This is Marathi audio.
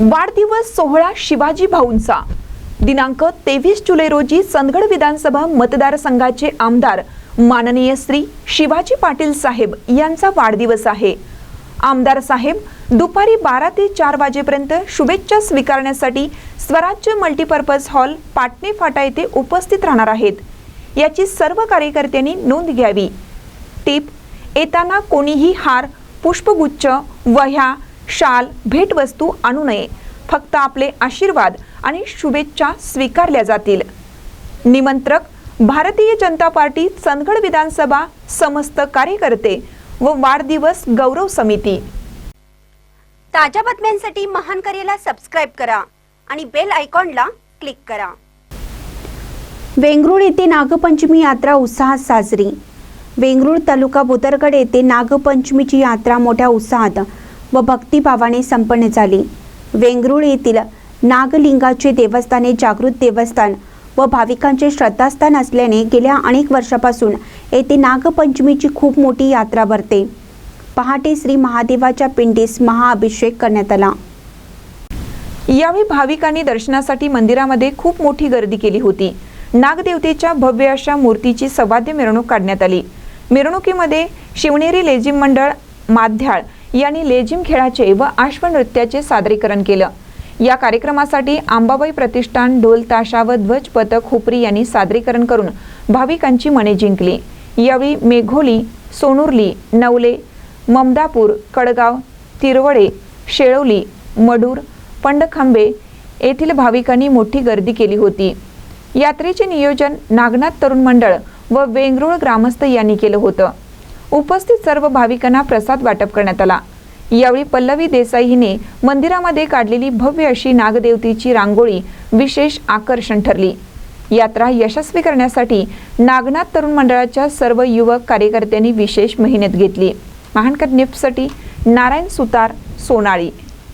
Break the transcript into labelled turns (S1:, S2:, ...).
S1: वाढदिवस सोहळा शिवाजी भाऊंचा. दिनांक तेवीस जुलै रोजी चंदगड विधानसभा मतदारसंघाचे आमदार माननीय श्री शिवाजी पाटील साहेब यांचा वाढदिवस आहे. आमदार साहेब दुपारी बारा ते चार वाजेपर्यंत शुभेच्छा स्वीकारण्यासाठी स्वराज्य मल्टीपर्पज हॉल पाटणे फाटा येथे उपस्थित राहणार आहेत. याची सर्व कार्यकर्त्यांनी नोंद घ्यावी. टीप येताना कोणीही हार पुष्पगुच्छ वह्या शाल भेटवस्तू आणू नये. फक्त आपले आशीर्वाद आणि शुभेच्छा स्वीकारल्या जातील. निमंत्रक भारतीय जनता पार्टी चंदगड विधानसभा समस्त कार्यकर्ते व वाढदिवस गौरव समिती.
S2: ताज्या बातम्यांसाठी महान करेला सबस्क्राईब करा आणि बेल आयकॉनला क्लिक करा.
S3: वेंगरुळ येथे नागपंचमी यात्रा उत्साहात साजरी. वेंगरुळ तालुका भुतरगड येथे नागपंचमीची यात्रा मोठ्या उत्साहात व भक्तिभावाने संपन्न झाली. वेंगरुळ येथील नागलिंगाचे देवस्थाने जागृत देवस्थान व भाविकांचे श्रद्धास्थान असल्याने गेल्या अनेक वर्षापासून येथे नागपंचमीची खूप मोठी यात्रा भरते. पहाटे श्री महादेवाच्या पिंडीस महाअभिषेक करण्यात आला.
S1: यावेळी भाविकांनी दर्शनासाठी मंदिरामध्ये खूप मोठी गर्दी केली होती. नागदेवतेच्या भव्य अशा मूर्तीची सवाद्य मिरवणूक काढण्यात आली. मिरवणुकीमध्ये शिवनेरी लेझिम मंडळ माध्याळ यांनी लेझिम खेळाचे व अश्वनृत्याचे सादरीकरण केलं. या कार्यक्रमासाठी आंबाबाई प्रतिष्ठान ढोल ताशा व ध्वज पथक हुपरी यांनी सादरीकरण करून भाविकांची मने जिंकली. यावेळी मेघोली सोनुर्ली नवले ममदापूर कडगाव तिरवडे शेळवली मडूर पंडखांबे येथील भाविकांनी मोठी गर्दी केली होती. यात्रेचे नियोजन नागनाथ तरुण मंडळ व वेंगरुळ ग्रामस्थ यांनी केलं होतं. उपस्थित सर्व भाविकांना प्रसाद वाटप करण्यात आला. यावेळी पल्लवी देसाई हिने मंदिरामध्ये काढलेली भव्य अशी नागदेवतेची रांगोळी विशेष आकर्षण ठरली. यात्रा यशस्वी करण्यासाठी नागनाथ तरुण मंडळाच्या सर्व युवक कार्यकर्त्यांनी विशेष मेहनत घेतली. महानकर निफ्टसाठी नारायण सुतार सोनाळी.